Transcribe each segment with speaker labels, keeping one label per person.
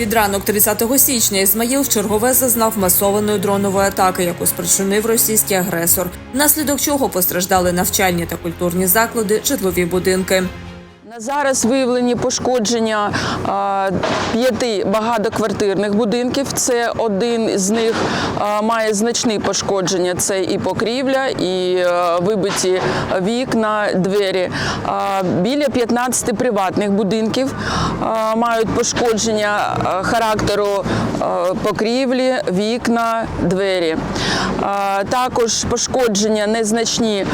Speaker 1: Під ранок 30 січня Ізмаїл вчергове зазнав масованої дронової атаки, яку спричинив російський агресор, внаслідок чого постраждали навчальні та культурні заклади, житлові будинки.
Speaker 2: На зараз виявлені пошкодження п'яти багатоквартирних будинків. Це один з них має значні пошкодження. Це і покрівля, і вибиті вікна, двері. Біля 15 приватних будинків мають пошкодження характеру покрівлі, вікна, двері. Також пошкодження незначні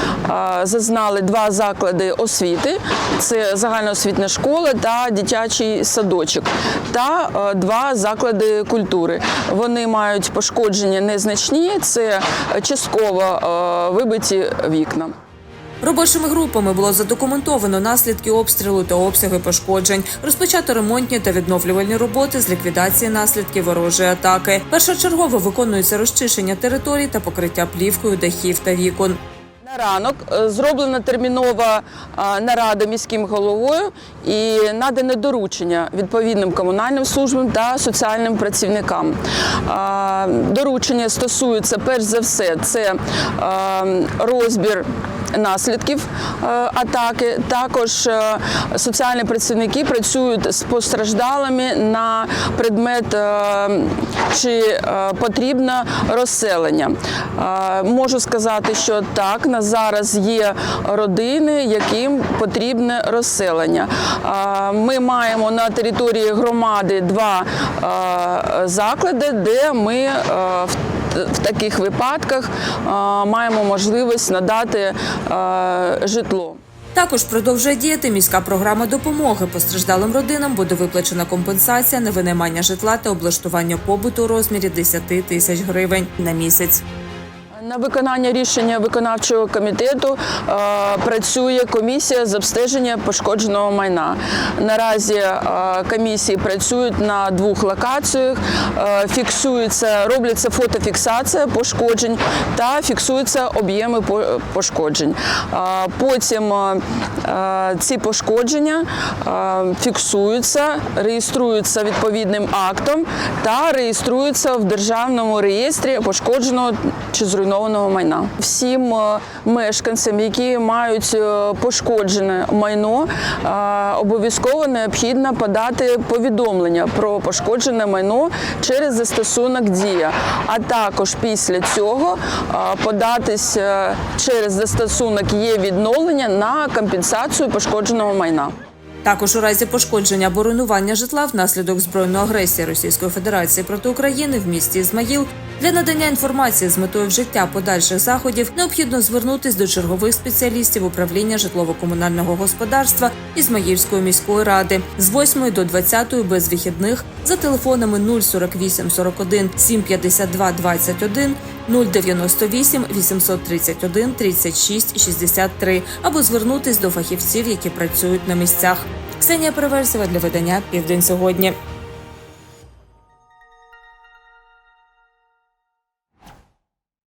Speaker 2: зазнали два заклади освіти. Це загальноосвітня школа та дитячий садочок, та е, два заклади культури. Вони мають пошкодження незначні, це частково е, вибиті вікна.
Speaker 1: Робочими групами було задокументовано наслідки обстрілу та обсяги пошкоджень. Розпочато ремонтні та відновлювальні роботи з ліквідації наслідків ворожої атаки. Першочергово виконується розчищення територій та покриття плівкою дахів та вікон.
Speaker 2: На ранок е, зроблена термінова е, нарада міським головою і надане доручення відповідним комунальним службам та соціальним працівникам. Е, Доручення стосуються перш за все це розбір. Наслідків е, атаки також е, соціальні працівники працюють з постраждалими на предмет, е, чи е, потрібно розселення. Можу сказати, що так на зараз є родини, яким потрібне розселення. Ми маємо на території громади два заклади, де ми в в таких випадках е, маємо можливість надати е, житло.
Speaker 1: Також продовжує діяти міська програма допомоги постраждалим родинам. Буде виплачена компенсація на винаймання житла та облаштування побуту у розмірі 10 тисяч гривень на місяць.
Speaker 2: На виконання рішення виконавчого комітету е, працює комісія з обстеження пошкодженого майна. Наразі е, комісії працюють на двох локаціях, е, фіксується, робляться фотофіксація пошкоджень та фіксуються об'єми пошкоджень. Е, потім е, е, ці пошкодження е, фіксуються, реєструються відповідним актом та реєструються в державному реєстрі пошкодженого чи зруйнованого майна. Всім е, мешканцям, які мають е, пошкоджене майно, е, обов'язково необхідно подати повідомлення про пошкоджене майно через застосунок Дія, а також після цього податись через застосунок є відновлення на компенсацію пошкодженого майна.
Speaker 1: Також у разі пошкодження або руйнування житла внаслідок збройної агресії Російської Федерації проти України в місті Ізмаїл для надання інформації з метою вжиття подальших заходів необхідно звернутись до чергових спеціалістів управління житлово-комунального господарства Ізмаїльської міської ради з 8 до 20 без вихідних за телефонами 048 41 752 21 098 831 36 63 або звернутись до фахівців, які працюють на місцях. Ксенія Переверсєва для видання Південь сьогодні.